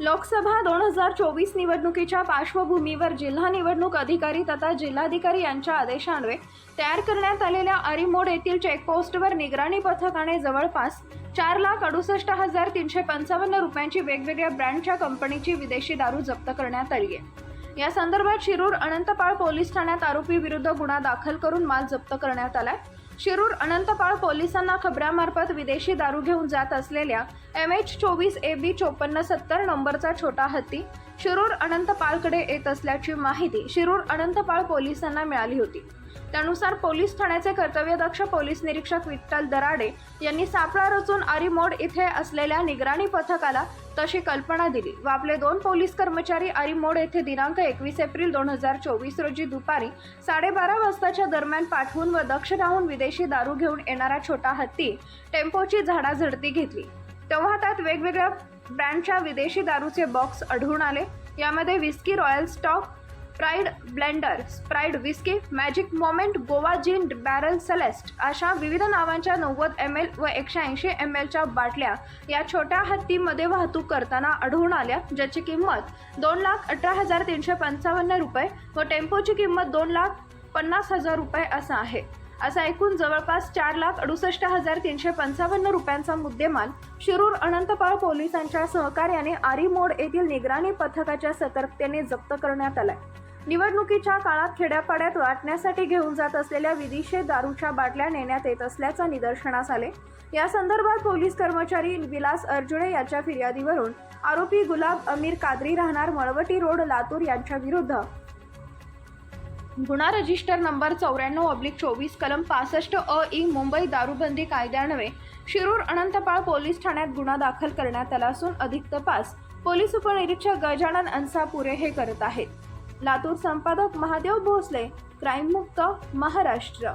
लोकसभा दोन हजार चोवीस निवडणुकीच्या पार्श्वभूमीवर जिल्हा निवडणूक अधिकारी तथा जिल्हाधिकारी यांच्या आदेशान्वये तयार करण्यात आलेल्या अरिमोड येथील चेकपोस्टवर निगराणी पथकाने जवळपास चार लाख अडुसष्ट हजार तीनशे पंचावन्न रुपयांची वेगवेगळ्या ब्रँडच्या कंपनीची विदेशी दारू जप्त करण्यात आली आहे. या संदर्भात शिरूर अनंतपाळ पोलीस ठाण्यात आरोपी विरुद्ध गुन्हा दाखल करून माल जप्त करण्यात आलाय. शिरूर अनंतपाळ पोलिसांना खबरामार्फत विदेशी दारू घेऊन जात असलेल्या एम एच चोवीस ए बी चोपन्न सत्तर नंबरचा छोटा हत्ती शिरूर अनंतपाळकडे येत असल्याची माहिती शिरूर अनंतपाळ पोलिसांना मिळाली होती. त्यानुसार पोलीस ठाण्याचे कर्तव्यदक्ष पोलीस निरीक्षक विठ्ठल दराडे यांनी सापळा रचून आरीमोड इथे असलेल्या निगराणी पथकाला तशी कल्पना दिली. व आपले दोन पोलीस कर्मचारी अरिमोड येथे दिनांक एकवीस एप्रिल दोन हजार चोवीस रोजी दुपारी साडेबारा वाजताच्या दरम्यान पाठवून व दक्ष राहून विदेशी दारू घेऊन येणारा छोटा हत्ती टेम्पोची झाडाझडती घेतली. तेव्हा त्यात वेगवेगळ्या ब्रँडच्या विदेशी दारूचे बॉक्स आढळून आले. यामध्ये whisky royal stock pride blender स्प्राईड whisky magic moment Goa gin barrel celeste अशा विविध नावांच्या नव्वद एम एल व एकशे ऐंशी एम एलच्या बाटल्या या छोट्या हत्तीमध्ये वाहतूक करताना आढळून आल्या ज्याची किंमत दोन लाख अठरा हजार तीनशे पंचावन्न रुपये व टेम्पोची किंमत दोन लाख पन्नास हजार रुपये असं आहे. असा एकूण जवळपास चार लाख अडुसष्ट हजार तीनशे पंचावन्न रुपयांचा मुद्देमाल शिरूर अनंतपाळ पोलिसांच्या सहकार्याने आरीमोड येथील निगराणी पथकाच्या सतर्कतेने जप्त करण्यात आलाय. निवडणुकीच्या काळात खेड्यापाड्यात वाटण्यासाठी घेऊन जात असलेल्या विदिशे दारूच्या बाटल्या नेण्यात येत असल्याचं निदर्शनास आले. या संदर्भात पोलीस कर्मचारी विलास अर्जुने याच्या फिर्यादीवरून आरोपी गुलाब अमीर कादरी राहणार मळवटी रोड लातूर यांच्या विरुद्ध गुन्हा रजिस्टर नंबर चौऱ्याण्णव अब्लिक चोवीस कलम पासष्ट अ ई मुंबई दारूबंदी कायद्यान्वये शिरूर अनंतपाळ पोलीस ठाण्यात गुन्हा दाखल करण्यात आला असून अधिक तपास पोलीस उपनिरीक्षक गजानन अन्सापुरे हे करत आहेत. लातूर संपादक महादेव भोसले क्राईममुक्त महाराष्ट्र.